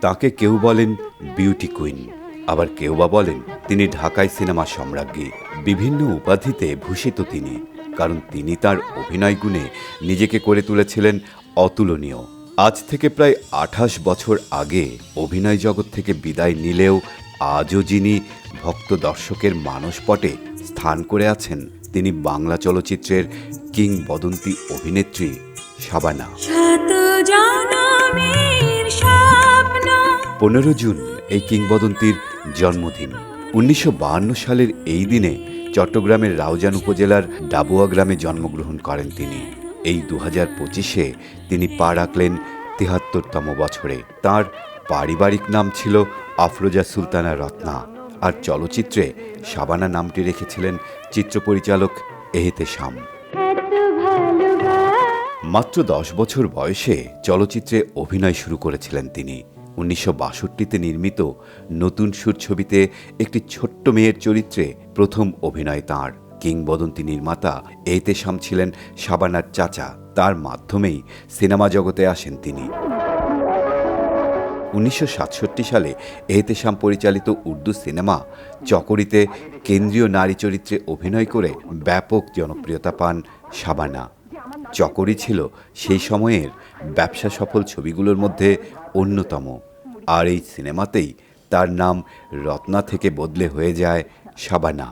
তাকে কেউ বলেন বিউটি কুইন আবার কেউ বা বলেন তিনি ঢাকায় সিনেমা সম্রাজ্ঞী। বিভিন্ন উপাধিতে ভূষিত তিনি, কারণ তিনি তার অভিনয় গুণে নিজেকে করে তুলেছিলেন অতুলনীয়। আজ থেকে প্রায় আঠাশ বছর আগে অভিনয় জগৎ থেকে বিদায় নিলেও আজও যিনি ভক্ত দর্শকের মানসপটে স্থান করে আছেন, তিনি বাংলা চলচ্চিত্রের কিংবদন্তি অভিনেত্রী শাবানা। পনেরো জুন এই কিংবদন্তির জন্মদিন। উনিশশো সালের এই দিনে চট্টগ্রামের রাউজান উপজেলার ডাবুয়া গ্রামে জন্মগ্রহণ করেন তিনি। এই দু হাজার পঁচিশে তিনি পা রাখলেন তিহাত্তরতম বছরে। তার পারিবারিক নাম ছিল আফরোজা সুলতানা রত্না। আর চলচ্চিত্রে শাবানা নামটি রেখেছিলেন চিত্র পরিচালক এহেতে শাম মাত্র দশ বছর বয়সে চলচ্চিত্রে অভিনয় শুরু করেছিলেন তিনি। উনিশশো বাষট্টিতে নির্মিত নতুন সুর ছবিতে একটি ছোট্ট মেয়ের চরিত্রে প্রথম অভিনয় তাঁর। কিংবদন্তি নির্মাতা এহতেশাম ছিলেন শাবানার চাচা। তার মাধ্যমেই সিনেমা জগতে আসেন তিনি। উনিশশো সাতষট্টি সালে এহতেশাম পরিচালিত উর্দু সিনেমা চকরিতে কেন্দ্রীয় নারী চরিত্রে অভিনয় করে ব্যাপক জনপ্রিয়তা পান শাবানা চকরি ছিল সেই সময়ের ব্যবসা সফল ছবিগুলোর মধ্যে অন্যতম। আর এই সিনেমাতেই তার নাম রত্না থেকে বদলে হয়ে যায় শাবানা।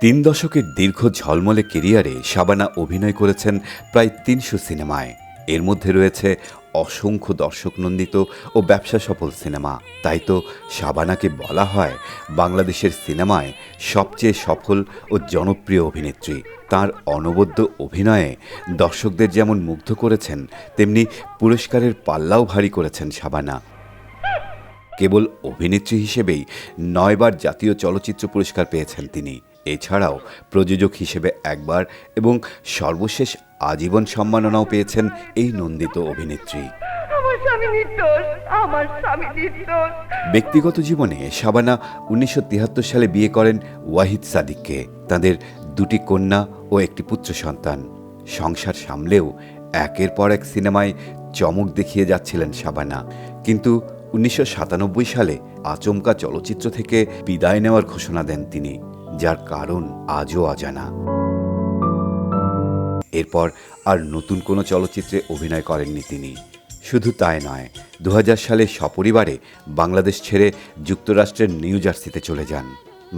তিন দশকের দীর্ঘ ঝলমলে কেরিয়ারে শাবানা অভিনয় করেছেন প্রায় তিনশো সিনেমায়। এর মধ্যে রয়েছে অসংখ্য দর্শক নন্দিত ও ব্যবসা সফল সিনেমা। তাই তো শাবানাকে বলা হয় বাংলাদেশের সিনেমায় সবচেয়ে সফল ও জনপ্রিয় অভিনেত্রী। তার অনবদ্য অভিনয়ে দর্শকদের যেমন মুগ্ধ করেছেন, তেমনি পুরস্কারের পাল্লাও ভারী করেছেন শাবানা। কেবল অভিনেত্রী হিসেবেই নয়বার জাতীয় চলচ্চিত্র পুরস্কার পেয়েছেন তিনি। এছাড়াও প্রযোজক হিসেবে একবার এবং সর্বশেষ আজীবন সম্মাননাও পেয়েছেন এই নন্দিত অভিনেত্রী। ব্যক্তিগত জীবনে শাবানা উনিশশো সালে বিয়ে করেন ওয়াহিদ সাদিককে। তাদের দুটি কন্যা ও একটি পুত্র সন্তান। সংসার সামলেও একের পর এক সিনেমায় চমক দেখিয়ে যাচ্ছিলেন শাবানা। কিন্তু উনিশশো সাতানব্বই সালে আচমকা চলচ্চিত্র থেকে বিদায় নেওয়ার ঘোষণা দেন তিনি। যার কারণ আজও অজানা। এরপর আর নতুন কোনো চলচ্চিত্রে অভিনয় করেননি তিনি। শুধু তাই নয় দু সালে সপরিবারে বাংলাদেশ ছেড়ে যুক্তরাষ্ট্রের নিউ জার্সিতে চলে যান।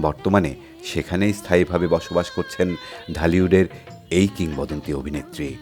বর্তমানে সেখানেই স্থায়ীভাবে বসবাস করছেন ঢালিউডের এই কিংবদন্তি অভিনেত্রী।